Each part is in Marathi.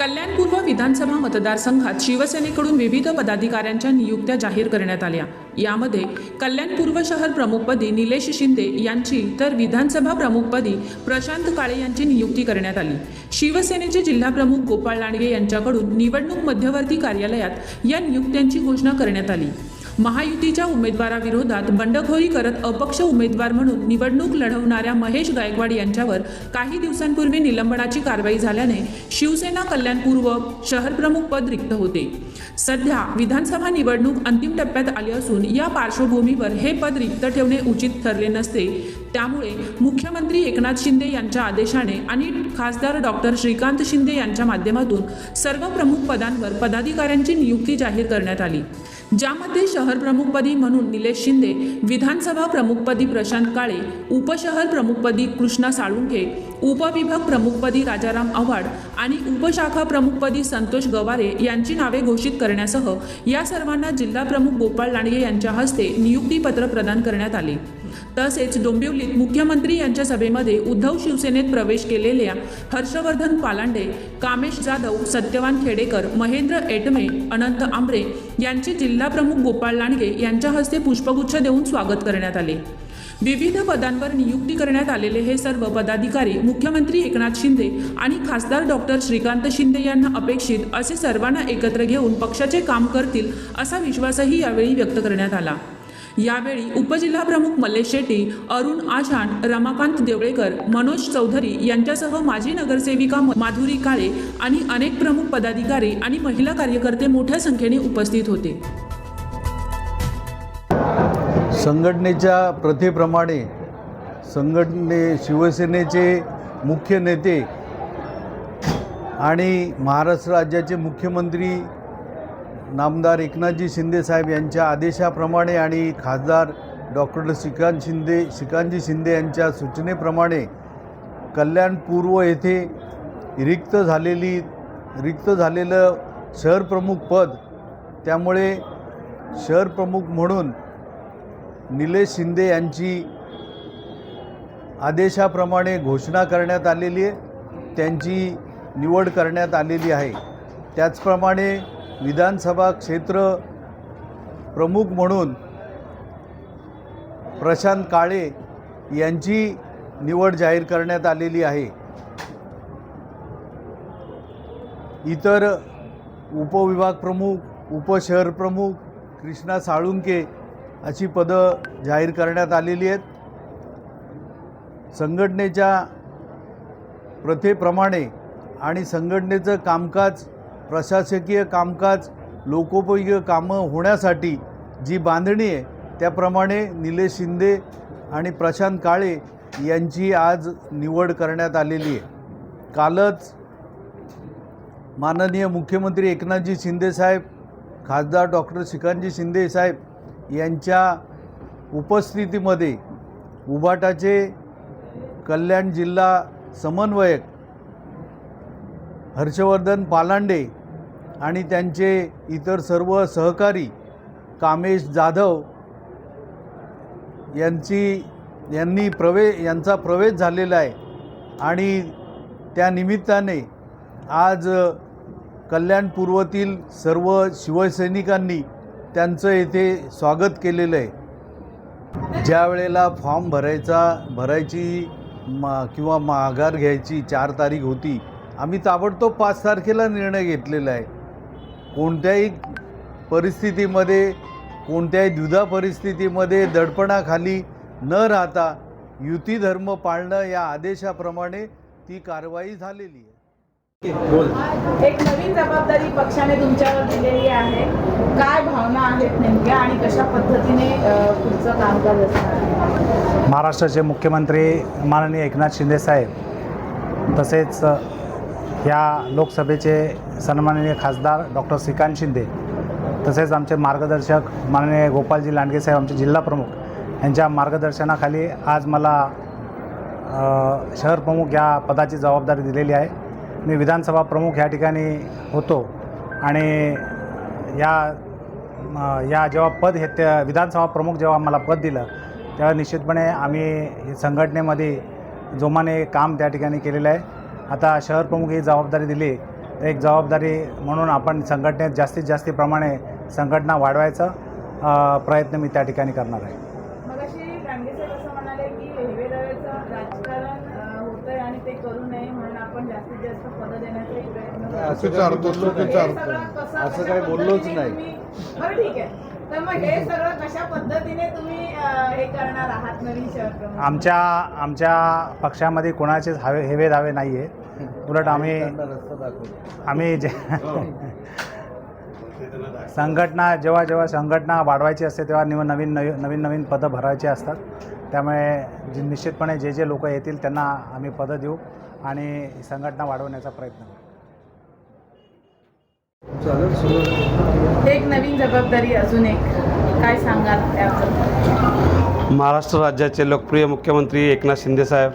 कल्याणपूर्व विधानसभा मतदारसंघात शिवसेनेकडून विविध पदाधिकाऱ्यांच्या नियुक्त्या जाहीर करण्यात आल्या. यामध्ये कल्याणपूर्व शहर प्रमुखपदी निलेश शिंदे यांची तर विधानसभा प्रमुखपदी प्रशांत काळे यांची नियुक्ती करण्यात आली. शिवसेनेचे जिल्हाप्रमुख गोपाळ लांडगे यांच्याकडून निवडणूक मध्यवर्ती कार्यालयात या नियुक्त्यांची घोषणा करण्यात आली. महायुतीच्या उमेदवाराविरोधात बंडखोरी करत अपक्ष उमेदवार म्हणून निवडणूक लढवणाऱ्या महेश गायकवाड यांच्यावर काही दिवसांपूर्वी निलंबनाची कारवाई झाल्याने शिवसेना कल्याणपूर्व शहरप्रमुख पद रिक्त होते. सध्या विधानसभा निवडणूक अंतिम टप्प्यात आली असून या पार्श्वभूमीवर हे पद रिक्त ठेवणे उचित ठरले नसते. त्यामुळे मुख्यमंत्री एकनाथ शिंदे यांच्या आदेशाने आणि खासदार डॉक्टर श्रीकांत शिंदे यांच्या माध्यमातून सर्व प्रमुख पदांवर पदाधिकाऱ्यांची नियुक्ती जाहीर करण्यात आली. ज्यामध्ये शहर प्रमुखपदी म्हणून निलेश शिंदे विधानसभा प्रमुखपदी प्रशांत काळे उपशहर प्रमुखपदी कृष्णा साळुंखे उपविभाग प्रमुखपदी राजाराम आव्हाड आणि उपशाखा प्रमुखपदी संतोष गवारे यांची नावे घोषित करण्यासह या सर्वांना जिल्हा प्रमुख गोपाळ लांडगे यांच्या हस्ते नियुक्तीपत्र प्रदान करण्यात आले. तसेच डोंबिवलीत मुख्यमंत्री यांच्या सभेमध्ये उद्धव शिवसेनेत प्रवेश केलेल्या हर्षवर्धन पालांडे कामेश जाधव सत्यवान खेडेकर महेंद्र एटमे अनंत आंबरे यांचे जिल्हाप्रमुख गोपाळ लांडगे यांच्या हस्ते पुष्पगुच्छ देऊन स्वागत करण्यात आले. विविध पदांवर नियुक्ती करण्यात आलेले हे सर्व पदाधिकारी मुख्यमंत्री एकनाथ शिंदे आणि खासदार डॉक्टर श्रीकांत शिंदे यांना अपेक्षित असे सर्वांना एकत्र घेऊन पक्षाचे काम करतील असा विश्वासही यावेळी व्यक्त करण्यात आला. यावेळी उपजिल्हाप्रमुख मल्लेश शेट्टी अरुण आझाण रमाकांत देवळेकर मनोज चौधरी यांच्यासह माजी नगरसेविका माधुरी काळे आणि अनेक प्रमुख पदाधिकारी आणि महिला कार्यकर्ते मोठ्या संख्येने उपस्थित होते. संघटनेच्या प्रथेप्रमाणे संघटने शिवसेनेचे मुख्य नेते आणि महाराष्ट्र राज्याचे मुख्यमंत्री नामदार एकनाथजी शिंदेसाहेब यांच्या आदेशाप्रमाणे आणि खासदार डॉक्टर श्रीकांत शिंदे श्रीकांतजी शिंदे यांच्या सूचनेप्रमाणे कल्याण पूर्व येथे रिक्त झालेली रिक्त झालेलं शहरप्रमुख पद त्यामुळे शहरप्रमुख म्हणून निलेश शिंदे यांची आदेशाप्रमाणे घोषणा करण्यात आलेली आहे त्यांची निवड करण्यात आलेली आहे. त्याचप्रमाणे विधानसभा क्षेत्र प्रमुख म्हणून प्रशांत काळे यांची निवड जाहीर करण्यात आलेली आहे. इतर उपविभाग प्रमुख उपशहर प्रमुख कृष्णा साळुंके अशी पदं जाहीर करण्यात आलेली आहेत. संघटनेच्या प्रथेप्रमाणे आणि संघटनेचं कामकाज प्रशासकीय कामकाज लोकोपयोगी कामं होण्यासाठी जी बांधणी आहे त्याप्रमाणे निलेश शिंदे आणि प्रशांत काळे यांची आज निवड करण्यात आलेली आहे. कालच माननीय मुख्यमंत्री एकनाथजी शिंदेसाहेब खासदार डॉक्टर श्रीकांतजी शिंदेसाहेब यांच्या उपस्थितीमध्ये उभाटाचे कल्याण जिल्हा समन्वयक हर्षवर्धन पालांडे आणि त्यांचे इतर सर्व सहकारी कामेश जाधव यांची यांनी प्रवे यांचा प्रवेश झालेला आहे. आणि त्या निमित्ताने आज कल्याण पूर्वतील सर्व शिवसैनिकांनी त्यांचं येथे स्वागत केलेलं आहे. ज्या वेळेला फॉर्म भरायचा भरायची मा किंवा माघार घ्यायची चार तारीख होती आम्ही ताबडतोब पाच तारखेला निर्णय घेतलेला आहे. कोणत्याही परिस्थितीमध्ये कोणत्याही द्विधा परिस्थितीमध्ये दडपणाखाली न राहता युती धर्म पाळणं या आदेशाप्रमाणे ती कारवाई झालेली आहे. एक नवीन जबाबदारी पक्षाने तुमच्यावर दिलेली आहे. काय भावना आहेत नेमक्या आणि कशा पद्धतीने पुढचं कामकाज असणार महाराष्ट्राचे मुख्यमंत्री माननीय एकनाथ शिंदेसाहेब तसेच या लोकसभेचे सन्माननीय खासदार डॉक्टर श्रीकांत शिंदे तसेच आमचे मार्गदर्शक माननीय गोपालजी लांडगे साहेब आमचे जिल्हाप्रमुख यांच्या मार्गदर्शनाखाली आज मला शहर प्रमुख या पदाची जबाबदारी दिलेली आहे. मी विधानसभा प्रमुख या ठिकाणी होतो आणि या या जेव्हा पद हे त्या विधानसभा प्रमुख जेव्हा मला पद दिलं तेव्हा निश्चितपणे आम्ही संघटनेमध्ये जोमाने काम त्या ठिकाणी केलेलं आहे. आता शहर प्रमुख ही जबाबदारी दिली. एक जबाबदारी म्हणून आपण संघटनेत जास्तीत जास्त प्रमाणे संघटना वाढवायचा प्रयत्न मी त्या ठिकाणी करणार आहे. लांडगे साहेब असं म्हणाले की हेवेदाव्याचं राजकारण अं, होतंय आणि ते करू नये म्हणून आपण जास्तीत जास्त पदं देण्याचा एक प्रयत्न करतोय. असं काय मी बोललो हे नाही. सगळं कसं- असं कशा काय बोललोच नाही तुम्ही- बरं ठीक आहे. तर मग हे सगळं कशा पद्धतीने तुम्ही अं, हे करणार आहात नवीन शहर प्रमुख? आमच्या आमच्या पक्षामध्ये कोणाचेच हवे हेवे दावे नाही आहे उलट आम्ही आम्ही जे संघटना जेव्हा जेव्हा संघटना वाढवायची असते तेव्हा निव नवीन नवी नवीन नवीन पदं भरायची असतात. त्यामुळे जे निश्चितपणे जे जे लोक येतील त्यांना आम्ही पदं देऊ आणि संघटना वाढवण्याचा प्रयत्न करू. एक नवीन जबाबदारी अजून एक. काय सांगाल महाराष्ट्र राज्याचे लोकप्रिय मुख्यमंत्री एकनाथ शिंदेसाहेब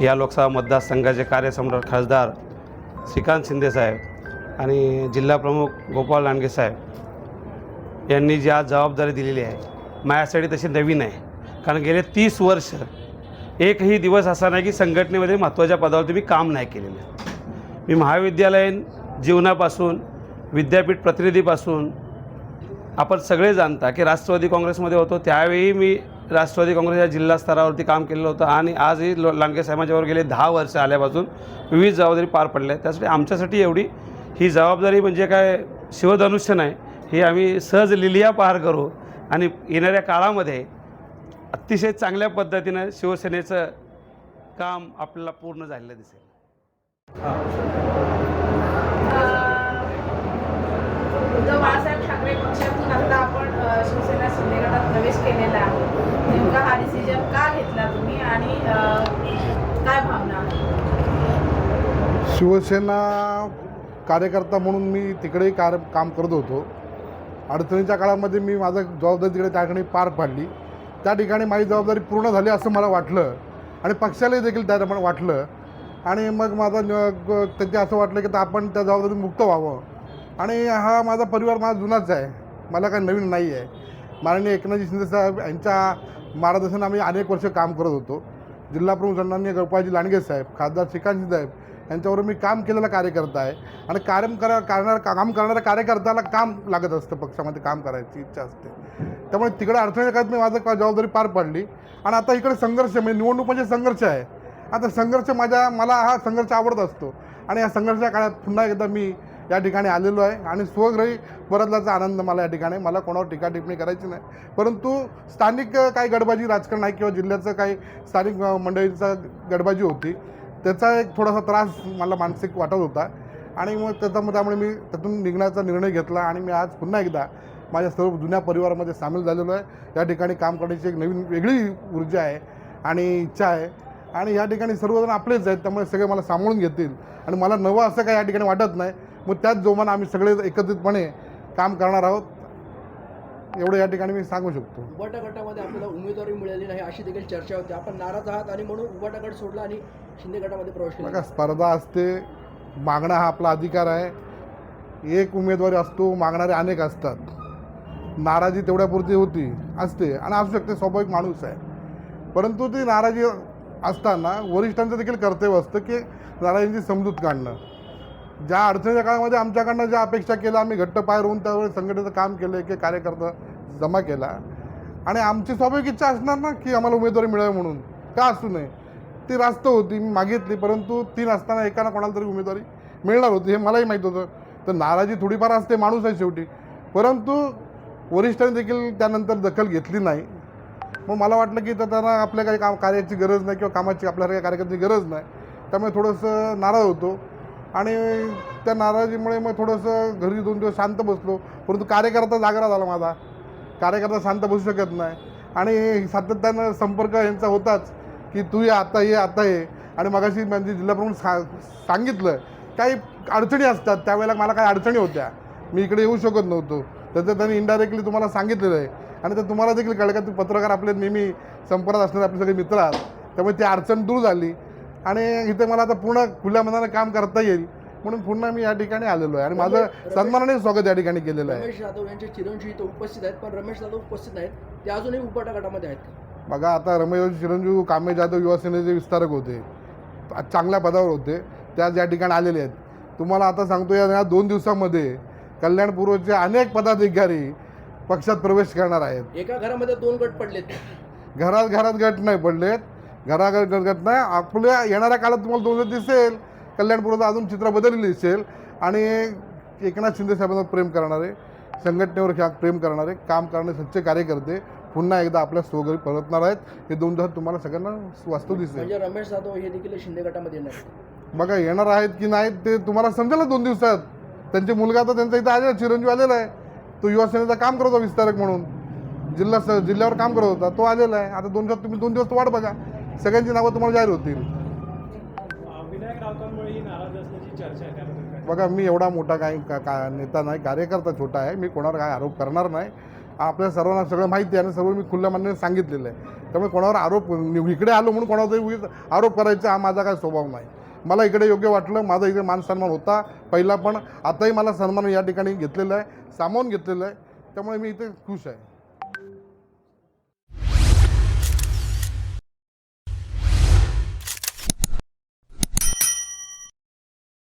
या लोकसभा मतदारसंघाचे कार्यसम्राट खासदार श्रीकांत शिंदेसाहेब आणि जिल्हाप्रमुख गोपाळ लांडगे साहेब यांनी जी आज जबाबदारी दिलेली आहे माझ्यासाठी तशी नवीन आहे. कारण गेले तीस वर्ष एकही दिवस असा नाही की संघटनेमध्ये महत्त्वाच्या पदावरती मी काम नाही केलेलं. मी महाविद्यालयीन जीवनापासून विद्यापीठ प्रतिनिधीपासून आपण सगळे जाणता की राष्ट्रवादी काँग्रेसमध्ये होतो त्यावेळी मी राष्ट्रवादी काँग्रेसच्या जिल्हा स्तरावरती काम केलेलं होतं आणि आजही लो लांडगे साहेबांच्यावर गेले दहा वर्ष आल्यापासून विविध जबाबदारी पार पडल्या आहेत. त्यासाठी आमच्यासाठी एवढी ही जबाबदारी म्हणजे काय शिवधनुष्य नाही हे आम्ही सहज लिलिया पार करू आणि येणाऱ्या काळामध्ये अतिशय चांगल्या पद्धतीनं शिवसेनेचं काम आपल्याला पूर्ण झालेलं दिसेल. बाळासाहेब ठाकरे पक्षातून आता आपण शिवसेना प्रवेश केलेला आहे. नेमका हा डिसिजन का घेतला तुम्ही आणि काय भावना शिवसेना कार्यकर्ता म्हणून मी तिकडेही कार काम करत होतो. अडचणीच्या काळामध्ये मी माझं जबाबदारी तिकडे त्या ठिकाणी पार पाडली. त्या ठिकाणी माझी जबाबदारी पूर्ण झाली असं मला वाटलं आणि पक्षालाही देखील त्याप्रमाणे वाटलं. आणि मग माझा न- त्यांचे असं वाटलं की तर आपण त्या जबाबदारी मुक्त व्हावं. आणि हा माझा परिवार माझा जुनाच आहे. मला काही नवीन नाही आहे. माननीय एकनाथजी शिंदेसाहेब यांच्या मार्गदर्शन आम्ही अनेक वर्ष काम करत होतो. जिल्हाप्रमुख सन्माननीय गोपाळजी लांडगे साहेब खासदार श्रीकांत साहेब यांच्यावर मी काम केलेला कार्यकर्ता आहे. आणि कार्य करा करणार काम करणाऱ्या कार्यकर्त्याला काम लागत असतं पक्षामध्ये काम करायची इच्छा असते. त्यामुळे तिकडे अडचणी काळात मी माझं जबाबदारी पार पाडली. आणि आता इकडे संघर्ष म्हणजे निवडणूक म्हणजे संघर्ष आहे. आता संघर्ष माझ्या मला हा संघर्ष आवडत असतो. आणि या संघर्षाच्या काळात पुन्हा एकदा मी या ठिकाणी आलेलो आहे आणि स्वग्रही परतल्याचा आनंद मला या ठिकाणी मला कोणावर टीका टिप्पणी करायची नाही. परंतु स्थानिक काही गडबाजी राजकारण आहे किंवा जिल्ह्याचं काही स्थानिक मंडळींचा गडबाजी होती त्याचा एक थोडासा त्रास मला मानसिक वाटत होता. आणि मग त्याचा त्यामुळे मी त्यातून निघण्याचा निर्णय घेतला आणि मी आज पुन्हा एकदा माझ्या सर्व जुन्या परिवारामध्ये सामील झालेलो आहे. या ठिकाणी काम करण्याची एक नवीन वेगळी ऊर्जा आहे आणि इच्छा आहे. आणि या ठिकाणी सर्वजण आपलेच आहेत त्यामुळे सगळे मला सामावून घेतील. आणि मला नवं असं काही या ठिकाणी वाटत नाही. मग त्याच जोमानं आम्ही सगळे एकत्रितपणे काम करणार आहोत. एवढं या ठिकाणी मी सांगू शकतो. उबाटा गटामध्ये आपल्याला उमेदवारी मिळाली नाही अशी देखील चर्चा होती. आपण नाराज आहात आणि म्हणून गट सोडला आणि शिंदे गटामध्ये प्रवेश बघा केला स्पर्धा असते मागणं हा आपला अधिकार आहे. एक उमेदवारी असतो मागणारे अनेक असतात. नाराजी तेवढ्यापुरती होती असते. आणि असू शकते स्वाभाविक माणूस आहे. परंतु ती नाराजी असताना वरिष्ठांचं देखील कर्तव्य असतं की नाराजींची समजूत काढणं. ज्या अडचणीच्या काळामध्ये आमच्याकडनं ज्या अपेक्षा केल्या आम्ही घट्ट पाय रोवून त्यावेळेस संघटनेचं काम केलं की कार्यकर्ता जमा केला. आणि आमची स्वाभाविक इच्छा असणार ना की आम्हाला उमेदवारी मिळावी म्हणून. का असू नये? ती रास्त होती मी मागितली परंतु ती नसताना एकाना कोणाला तरी उमेदवारी मिळणार होती हे मलाही माहीत होतं. तर नाराजी थोडीफार असते माणूस आहे शेवटी. परंतु वरिष्ठांनी देखील त्यानंतर दखल घेतली नाही. मग मला वाटलं की तर त्यांना आपल्या काही काम कार्याची गरज नाही किंवा कामाची आपल्याला काही कार्यक्रमाची गरज नाही. त्यामुळे थोडंसं नाराज होतो. आणि त्या नाराजीमुळे मग थोडंसं घरी दोन दिवस शांत बसलो. परंतु कार्यकर्ता जागरा झाला माझा. कार्यकर्ता शांत बसू शकत नाही. आणि सातत्यानं संपर्क यांचा होताच की तू ये आता ये आता ये. आणि मगाशी म्हणजे जिल्हाप्रमुख सा सांगितलं काही अडचणी असतात. त्यावेळेला मला काही अडचणी होत्या. मी इकडे येऊ शकत नव्हतो. त्याचं त्यांनी इनडायरेक्टली तुम्हाला सांगितलेलं आहे. आणि ते तुम्हाला देखील कळलं का ते पत्रकार आपले नेहमी संपर्कात असणारे आपले सगळे मित्र आहात. त्यामुळे ती अडचण दूर झाली. आणि इथे मला आता पूर्ण खुल्या मनानं काम करता येईल. म्हणून पुन्हा मी या ठिकाणी आलेलो आहे. आणि माझं सन्मानाने स्वागत या ठिकाणी केलेलं आहे. रमेश जाधव यांचे चिरंजीव इथं उपस्थित आहेत. पण रमेश जाधव उपस्थित नाहीत. ते अजूनही गटामध्ये आहेत बघा आता रमेश चिरंजीव कामे जाधव युवा सेनेचे विस्तारक होते. चांगल्या पदावर होते. ते आज या ठिकाणी आलेले आहेत. तुम्हाला आता सांगतो या या दोन दिवसामध्ये कल्याणपूर्वचे अनेक पदाधिकारी पक्षात प्रवेश करणार आहेत. एका घरामध्ये दोन गट पडलेत. घरात घरात गट नाही पडलेत. घराघर गट गट नाही. आपल्या येणाऱ्या काळात तुम्हाला दोन दिसेल. कल्याणपूर्वचं अजून चित्र बदललेलं दिसेल. आणि एकनाथ शिंदे साहेबांना प्रेम करणारे संघटनेवर प्रेम करणारे काम करणारे सच्चे कार्यकर्ते पुन्हा एकदा आपल्या स्वघरी परतणार आहेत. हे दोन दिवसात तुम्हाला सगळ्यांना वास्तव दिसेल. म्हणजे रमेश जाधव हे देखील शिंदे गटामध्ये येणार आहेत. बघा येणार आहेत की नाहीत ते तुम्हाला समजेल ना दोन दिवसात. त्यांचे मुलगा तर त्यांचा इथं आलेला चिरंजीव आलेला आहे. तो युवा सेनेचं काम करत होता विस्तारक म्हणून. जिल्हा स जिल्ह्यावर काम करत होता. तो आलेला आहे. आता दोन दिवसात तुम्ही दोन दिवस वाट बघा. सगळ्यांची नावं तुम्हाला जाहीर होतील. ही बघा मी एवढा मोठा काही का, का नेता नाही कार्यकर्ता छोटा आहे. मी कोणावर काय आरोप करणार नाही. आपल्या सर्वांना सगळं माहिती आहे आणि सर्व मी खुल्या मान्याने सांगितलेलं आहे. त्यामुळे कोणावर आरोप इकडे आलो म्हणून कोणावर आरोप करायचा हा माझा काय स्वभाव नाही. मला इकडे योग्य वाटलं माझा इकडे मान सन्मान होता. पहिला पण आताही मला सन्मान या ठिकाणी घेतलेला आहे सामावून घेतलेला आहे. त्यामुळे मी इथे खुश आहे.